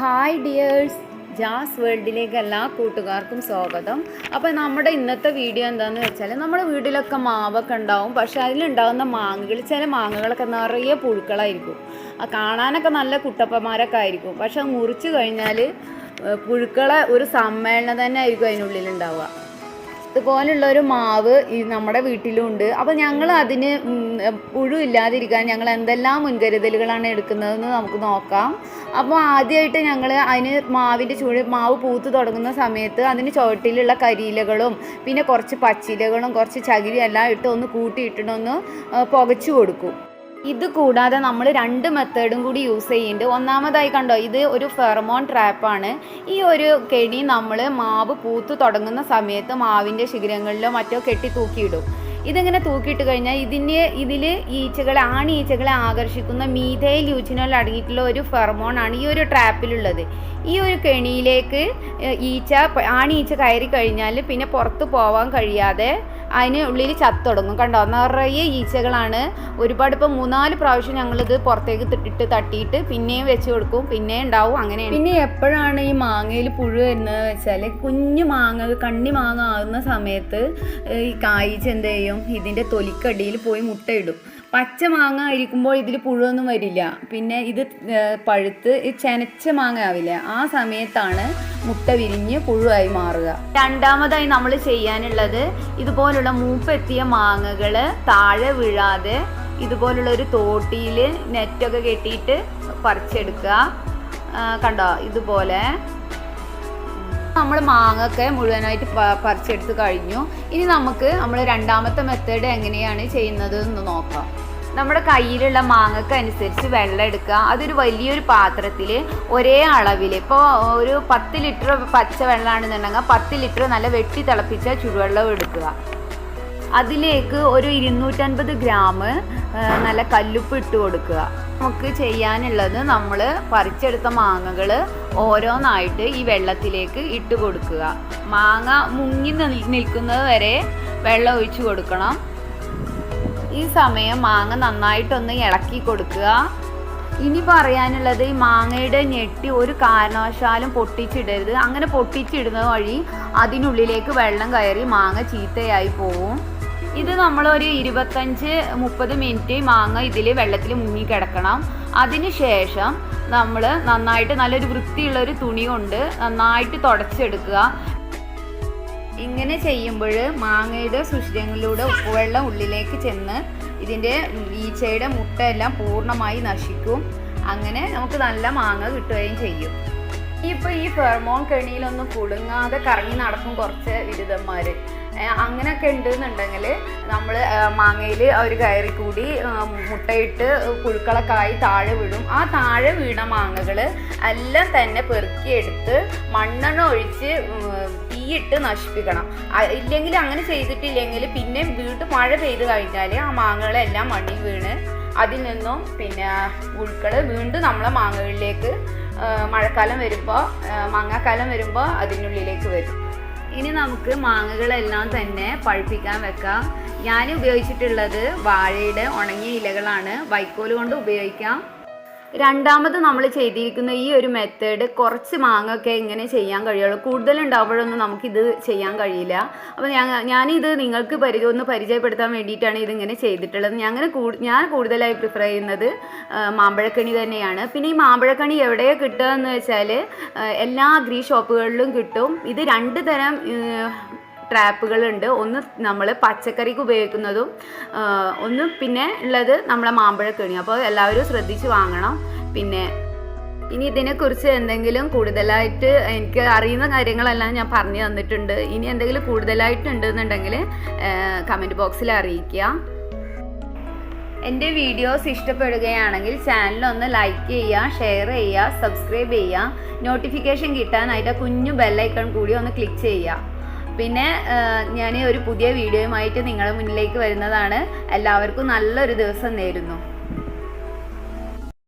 Hi dears jazz വേൾഡിലേക്ക് എല്ലാ കൂട്ടുകാർക്കും സ്വാഗതം. അപ്പോൾ നമ്മുടെ ഇന്നത്തെ വീഡിയോ എന്താണെന്ന് വെച്ചാൽ നമ്മുടെ വീട്ടിലൊക്കെ മാവൊക്കെ ഉണ്ടാവും. പക്ഷേ അതിലുണ്ടാകുന്ന മാങ്ങകൾ ചില മാങ്ങകളൊക്കെ നിറയെ പുഴുക്കളായിരിക്കും. കാണാനൊക്കെ നല്ല കുട്ടപ്പന്മാരൊക്കെ ആയിരിക്കും. പക്ഷെ മുറിച്ച് കഴിഞ്ഞാൽ പുഴുക്കളെ ഒരു സമ്മേളനം തന്നെ ആയിരിക്കും അതിനുള്ളിൽ ഉണ്ടാവുക ഇതുപോലുള്ള ഒരു മാവ് ഈ നമ്മുടെ വീട്ടിലുണ്ട്. അപ്പോൾ ഞങ്ങൾ അതിന് പുഴുവില്ലാതിരിക്കാൻ ഞങ്ങൾ എന്തെല്ലാം മുൻകരുതലുകളാണ് എടുക്കുന്നതെന്ന് നമുക്ക് നോക്കാം. അപ്പോൾ ആദ്യമായിട്ട് ഞങ്ങൾ അതിന് മാവിന്റെ ചൂട് മാവ് പൂത്ത് തുടങ്ങുന്ന സമയത്ത് അതിന് ചുവട്ടിലുള്ള കരിയിലകളും പിന്നെ കുറച്ച് പച്ചിലകളും കുറച്ച് ചകിരി എല്ലാം ഇട്ട് ഒന്ന് കൂട്ടിയിട്ടിട്ടൊന്ന് പുകച്ചു കൊടുക്കും. ഇത് കൂടാതെ നമ്മൾ രണ്ട് മെത്തേഡും കൂടി യൂസ് ചെയ്യുന്നുണ്ട് ഒന്നാമതായി കണ്ടോ ഇത് ഒരു ഫെർമോൺ ട്രാപ്പാണ് ഈ ഒരു കെണി നമ്മൾ മാവ് പൂത്ത് തുടങ്ങുന്ന സമയത്ത് മാവിന്റെ ശിഖരങ്ങളിലോ മറ്റോ കെട്ടി തൂക്കിയിടും. ഇതിങ്ങനെ തൂക്കിയിട്ട് കഴിഞ്ഞാൽ ഇതിന് ഇതിൽ ഈച്ചകളെ ആണി ഈച്ചകളെ ആകർഷിക്കുന്ന മീഥൈൽ യൂച്ചിനോൽ അടങ്ങിയിട്ടുള്ള ഒരു ഫെർമോൺ ആണ് ഈ ഒരു ട്രാപ്പിലുള്ളത് ഈ ഒരു കെണിയിലേക്ക് ഈച്ച ആണീച്ച കയറി കഴിഞ്ഞാൽ പിന്നെ പുറത്ത് പോവാൻ കഴിയാതെ അതിന് ഉള്ളിൽ ചത്തുടങ്ങും കണ്ടോ? നിറയെ ഈച്ചകളാണ്. ഒരുപാട് ഇപ്പോൾ മൂന്നാൽ പ്രാവശ്യം ഞങ്ങളിത് പുറത്തേക്ക് ഇട്ട് തട്ടിയിട്ട് പിന്നെയും വെച്ച് കൊടുക്കും പിന്നെ ഉണ്ടാവും അങ്ങനെ പിന്നെ എപ്പോഴാണ് ഈ മാങ്ങയിൽ പുഴു വരുന്നത് വെച്ചാൽ കുഞ്ഞു മാങ്ങ കണ്ണി മാങ്ങ ആകുന്ന സമയത്ത് ഈ കായ്ച്ച എന്ത് ചെയ്യും? ഇതിന്റെ തൊലിക്കടിയിൽ പോയി മുട്ടയിടും. പച്ച മാങ്ങ ഇരിക്കുമ്പോൾ ഇതിൽ പുഴുവൊന്നും വരില്ല. പിന്നെ ഇത് പഴുത്ത് ചെനച്ച മാങ്ങ ആവില്ല ആ സമയത്താണ് മുട്ട വിരിഞ്ഞ് പുഴുവായി മാറുക. രണ്ടാമതായി നമ്മൾ ചെയ്യാനുള്ളത് ഇതുപോലുള്ള മൂപ്പെത്തിയ മാങ്ങകൾ താഴെ വീഴാതെ ഇതുപോലുള്ള ഒരു തോട്ടിയിൽ നെറ്റൊക്കെ കെട്ടിയിട്ട് പറിച്ചെടുക്കുക. കണ്ടോ? ഇതുപോലെ. നമ്മൾ മാങ്ങൊക്കെ മുഴുവനായിട്ട് പറിച്ചെടുത്ത് കഴിഞ്ഞു. ഇനി നമുക്ക് നമ്മൾ രണ്ടാമത്തെ മെത്തേഡ് എങ്ങനെയാണ് ചെയ്യുന്നത് എന്ന് നോക്കാം. നമ്മുടെ കയ്യിലുള്ള മാങ്ങക്ക് അനുസരിച്ച് വെള്ളം എടുക്കുക. അതൊരു വലിയൊരു പാത്രത്തിൽ ഒരേ അളവിൽ ഇപ്പോൾ ഒരു പത്ത് ലിറ്റർ പച്ച വെള്ളമാണെന്നുണ്ടെങ്കിൽ പത്ത് ലിറ്റർ നല്ല വെട്ടി തിളപ്പിച്ച ചുടുവെള്ളം എടുക്കുക. അതിലേക്ക് ഒരു ഇരുന്നൂറ്റൻപത് ഗ്രാം നല്ല കല്ലുപ്പ് ഇട്ട് കൊടുക്കുക. നമുക്ക് ചെയ്യാനുള്ളത് നമ്മൾ പറിച്ചെടുത്ത മാങ്ങകൾ ഓരോന്നായിട്ട് ഈ വെള്ളത്തിലേക്ക് ഇട്ട് കൊടുക്കുക. മാങ്ങ മുങ്ങി നിൽ- നിൽക്കുന്നത് വരെ വെള്ളം ഒഴിച്ചു കൊടുക്കണം. ഈ സമയം മാങ്ങ നന്നായിട്ടൊന്ന് ഇളക്കി കൊടുക്കുക. ഇനി പറയാനുള്ളത് ഈ മാങ്ങയുടെ ഞെട്ടി ഒരു കാരണവശാലും പൊട്ടിച്ചിടരുത്. അങ്ങനെ പൊട്ടിച്ചിടുന്നത് വഴി അതിനുള്ളിലേക്ക് വെള്ളം കയറി മാങ്ങ ചീത്തയായി പോവും. ഇത് നമ്മളൊരു ഇരുപത്തഞ്ച് മുപ്പത് മിനിറ്റ് മാങ്ങ ഇതിൽ വെള്ളത്തിൽ മുങ്ങി കിടക്കണം. അതിനുശേഷം നമ്മൾ നന്നായിട്ട് നല്ലൊരു വൃത്തിയുള്ള ഒരു തുണി കൊണ്ട് നന്നായിട്ട് തുടച്ചെടുക്കുക. ഇങ്ങനെ ചെയ്യുമ്പോൾ മാങ്ങയുടെ സുഷിരങ്ങളിലൂടെ ഉപ്പുവെള്ളം ഉള്ളിലേക്ക് ചെന്ന് ഇതിന്റെ ഈച്ചയുടെ മുട്ടയെല്ലാം പൂർണമായി നശിക്കും. അങ്ങനെ നമുക്ക് നല്ല മാങ്ങ കിട്ടുകയും ചെയ്യും. ഇപ്പോൾ ഈ ഫെർമോൺ കെണിയിലൊന്നും കുടുങ്ങാതെ കറങ്ങി നടക്കും കുറച്ച് ബിരുദന്മാർ അങ്ങനെയൊക്കെ ഉണ്ടെന്നുണ്ടെങ്കിൽ നമ്മൾ മാങ്ങയിൽ അവർ കയറി കൂടി മുട്ടയിട്ട് പുഴുക്കളൊക്കെ ആയി താഴെ വീഴും. ആ താഴെ വീണ മാങ്ങകൾ എല്ലാം തന്നെ പെറുക്കിയെടുത്ത് മണ്ണെണ്ണ ഒഴിച്ച് തീയിട്ട് നശിപ്പിക്കണം. ഇല്ലെങ്കിൽ അങ്ങനെ ചെയ്തിട്ടില്ലെങ്കിൽ പിന്നെ വീണ്ടും മഴ പെയ്ത് കഴിഞ്ഞാൽ ആ മാങ്ങകളെല്ലാം മണ്ണിൽ വീണ് അതിൽ നിന്നും പിന്നെ പുഴുക്കൾ വീണ്ടും നമ്മളെ മാങ്ങകളിലേക്ക് മഴക്കാലം വരുമ്പോൾ മാങ്ങാക്കാലം വരുമ്പോൾ അതിനുള്ളിലേക്ക് വരും. ഇനി നമുക്ക് മാങ്ങകളെല്ലാം തന്നെ പഴുപ്പിക്കാൻ വെക്കാം. ഞാൻ ഉപയോഗിച്ചിട്ടുള്ളത് വാഴയുടെ ഉണങ്ങിയ ഇലകളാണ്. വൈക്കോൽ കൊണ്ട് ഉപയോഗിക്കാം. രണ്ടാമത് നമ്മൾ ചെയ്തിരിക്കുന്ന ഈ ഒരു മെത്തേഡ് കുറച്ച് മാങ്ങൊക്കെ ഇങ്ങനെ ചെയ്യാൻ കഴിയുള്ളൂ. കൂടുതലുണ്ടാവുമ്പോഴൊന്നും നമുക്കിത് ചെയ്യാൻ കഴിയില്ല. അപ്പോൾ ഞാൻ ഞാനിത് നിങ്ങൾക്ക് പരി ഒന്ന് പരിചയപ്പെടുത്താൻ വേണ്ടിയിട്ടാണ് ഇതിങ്ങനെ ചെയ്തിട്ടുള്ളത്. ഞാൻ അങ്ങനെ ഞാൻ കൂടുതലായി പ്രിഫർ ചെയ്യുന്നത് മാമ്പഴക്കണി തന്നെയാണ്. പിന്നെ ഈ മാമ്പഴക്കണി എവിടെയാണ് കിട്ടുക എന്ന് വെച്ചാൽ എല്ലാ അഗ്രി ഷോപ്പുകളിലും കിട്ടും. ഇത് രണ്ട് തരം ട്രാപ്പുകളുണ്ട് ഒന്ന് നമ്മൾ പച്ചക്കറിക്ക് ഉപയോഗിക്കുന്നതും ഒന്ന് പിന്നെ ഉള്ളത് നമ്മളെ മാമ്പഴക്കണി അപ്പോൾ എല്ലാവരും ശ്രദ്ധിച്ച് വാങ്ങണം. പിന്നെ ഇനി ഇതിനെക്കുറിച്ച് എന്തെങ്കിലും കൂടുതലായിട്ട് എനിക്ക് അറിയുന്ന കാര്യങ്ങളെല്ലാം ഞാൻ പറഞ്ഞു തന്നിട്ടുണ്ട്. ഇനി എന്തെങ്കിലും കൂടുതലായിട്ട് ഉണ്ടെന്നുണ്ടെങ്കിൽ കമന്റ് ബോക്സിൽ അറിയിക്കുക. എന്റെ വീഡിയോസ് ഇഷ്ടപ്പെടുകയാണെങ്കിൽ ചാനൽ ഒന്ന് ലൈക്ക് ചെയ്യുക ഷെയർ ചെയ്യുക സബ്സ്ക്രൈബ് ചെയ്യുക. നോട്ടിഫിക്കേഷൻ കിട്ടാനായിട്ട് കുഞ്ഞു ബെല്ലൈക്കൺ കൂടി ഒന്ന് ക്ലിക്ക് ചെയ്യുക. പിന്നെ ഞാൻ ഒരു പുതിയ വീഡിയോയുമായിട്ട് നിങ്ങളുടെ മുന്നിലേക്ക് വരുന്നതാണ്. എല്ലാവർക്കും നല്ലൊരു ദിവസം നേരുന്നു.